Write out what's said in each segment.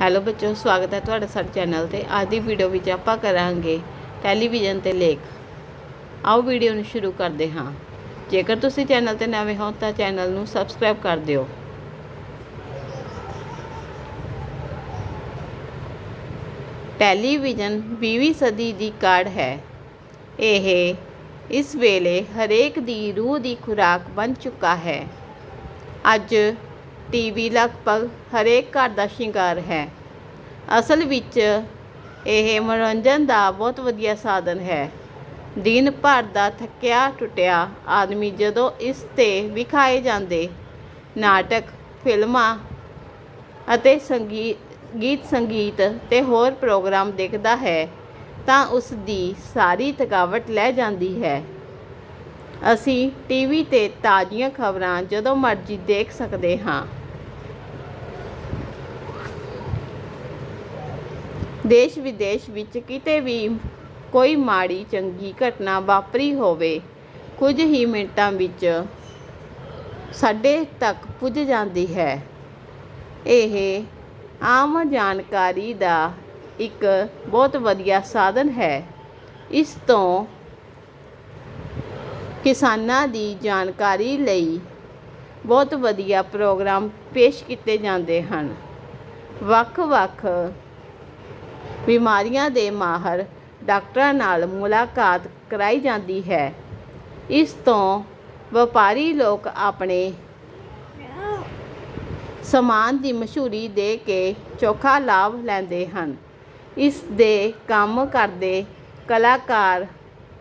Hello ਬੱਚੋ ਸਵਾਗਤ ਹੈ ਤੁਹਾਡਾ ਸਾਡੇ ਚੈਨਲ ਤੇ। ਅੱਜ ਦੀ ਵੀਡੀਓ ਵਿੱਚ ਆਪਾਂ ਕਰਾਂਗੇ ਟੈਲੀਵਿਜ਼ਨ ਤੇ ਲੇਖ। ਆਓ ਵੀਡੀਓ ਨੂੰ ਸ਼ੁਰੂ ਕਰਦੇ ਹਾਂ। ਜੇਕਰ ਤੁਸੀਂ ਚੈਨਲ ਤੇ ਨਵੇਂ ਹੋ ਤਾਂ ਚੈਨਲ ਨੂੰ ਸਬਸਕ੍ਰਾਈਬ ਕਰ ਦਿਓ। ਟੈਲੀਵਿਜ਼ਨ 20ਵੀਂ ਸਦੀ ਦੀ ਕਾਢ ਹੈ। ਇਹ ਇਸ ਵੇਲੇ ਹਰੇਕ ਦੀ ਰੂਹ ਦੀ ਖੁਰਾਕ ਬਣ ਚੁੱਕਾ ਹੈ। ਅੱਜ ਟੀਵੀ ਲਗਭਗ ਹਰੇਕ ਘਰ ਦਾ ਸ਼ਿੰਗਾਰ ਹੈ। ਅਸਲ ਵਿੱਚ ਇਹ ਮਨੋਰੰਜਨ ਦਾ ਬਹੁਤ ਵਧੀਆ ਸਾਧਨ ਹੈ। ਦਿਨ ਭਰ ਦਾ ਥੱਕਿਆ ਟੁੱਟਿਆ ਆਦਮੀ ਜਦੋਂ ਇਸ ਤੇ ਵਿਖਾਏ ਜਾਂਦੇ, ਨਾਟਕ, ਫਿਲਮਾਂ ਅਤੇ ਸੰਗੀਤ ਗੀਤ ਸੰਗੀਤ ਤੇ ਹੋਰ ਪ੍ਰੋਗਰਾਮ ਦੇਖਦਾ ਹੈ, ਤਾਂ ਉਸ ਦੀ ਸਾਰੀ ਥਕਾਵਟ ਲੈ ਜਾਂਦੀ ਹੈ। ਅਸੀਂ ਟੀਵੀ ਤੇ ਤਾਜ਼ੀਆਂ ਖਬਰਾਂ ਜਦੋਂ ਮਰਜ਼ੀ ਦੇਖ ਸਕਦੇ ਹਾਂ। ਦੇਸ਼ ਵਿਦੇਸ਼ ਵਿੱਚ ਕਿਤੇ ਵੀ ਕੋਈ ਮਾੜੀ, ਚੰਗੀ ਘਟਨਾ ਵਾਪਰੀ ਹੋਵੇ, ਕੁਝ ਹੀ ਮਿੰਟਾਂ ਵਿੱਚ ਸਾਡੇ ਤੱਕ ਪੁੱਜ ਜਾਂਦੀ ਹੈ। ਇਹ ਆਮ ਜਾਣਕਾਰੀ ਦਾ ਇੱਕ ਬਹੁਤ ਵਧੀਆ ਸਾਧਨ ਹੈ। ਇਸ ਤੋਂ ਕਿਸਾਨਾਂ ਦੀ ਜਾਣਕਾਰੀ ਲਈ ਬਹੁਤ ਵਧੀਆ ਪ੍ਰੋਗਰਾਮ ਪੇਸ਼ ਕੀਤੇ ਜਾਂਦੇ ਹਨ। ਵੱਖ-ਵੱਖ ਬਿਮਾਰੀਆਂ ਦੇ ਮਾਹਰ ਡਾਕਟਰਾਂ ਨਾਲ ਮੁਲਾਕਾਤ ਕਰਾਈ ਜਾਂਦੀ ਹੈ। ਇਸ ਤੋਂ ਵਪਾਰੀ ਲੋਕ ਆਪਣੇ ਸਮਾਨ ਦੀ ਮਸ਼ਹੂਰੀ ਦੇ ਕੇ ਚੋਖਾ ਲਾਭ ਲੈਂਦੇ ਹਨ। ਇਸ ਦੇ ਕੰਮ ਕਰਦੇ ਕਲਾਕਾਰ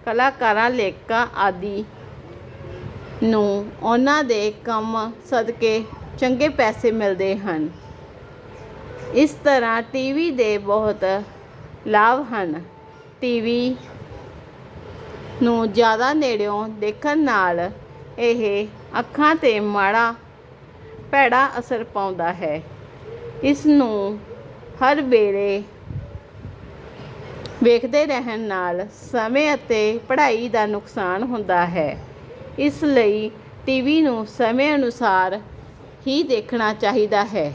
ਕਲਾਕਾਰਾਂ, ਲੇਖਕਾਂ ਆਦਿ ਨੂੰ ਉਹਨਾਂ ਦੇ ਕੰਮ ਸਦਕੇ ਚੰਗੇ ਪੈਸੇ ਮਿਲਦੇ ਹਨ। ਇਸ ਤਰ੍ਹਾਂ ਟੀਵੀ ਦੇ ਬਹੁਤ ਲਾਭ ਹਨ। ਟੀਵੀ ਨੂੰ ਜ਼ਿਆਦਾ ਨੇੜਿਓਂ ਦੇਖਣ ਨਾਲ ਇਹ ਅੱਖਾਂ ਤੇ ਮਾੜਾ, ਭੈੜਾ ਅਸਰ ਪਾਉਂਦਾ ਹੈ। ਇਸ ਨੂੰ ਹਰ ਵੇਲੇ ਵੇਖਦੇ ਰਹਿਣ ਨਾਲ ਸਮੇਂ ਅਤੇ ਪੜ੍ਹਾਈ ਦਾ ਨੁਕਸਾਨ ਹੁੰਦਾ ਹੈ। ਇਸ ਲਈ ਟੀਵੀ ਨੂੰ ਸਮੇਂ ਅਨੁਸਾਰ ਹੀ ਦੇਖਣਾ ਚਾਹੀਦਾ ਹੈ।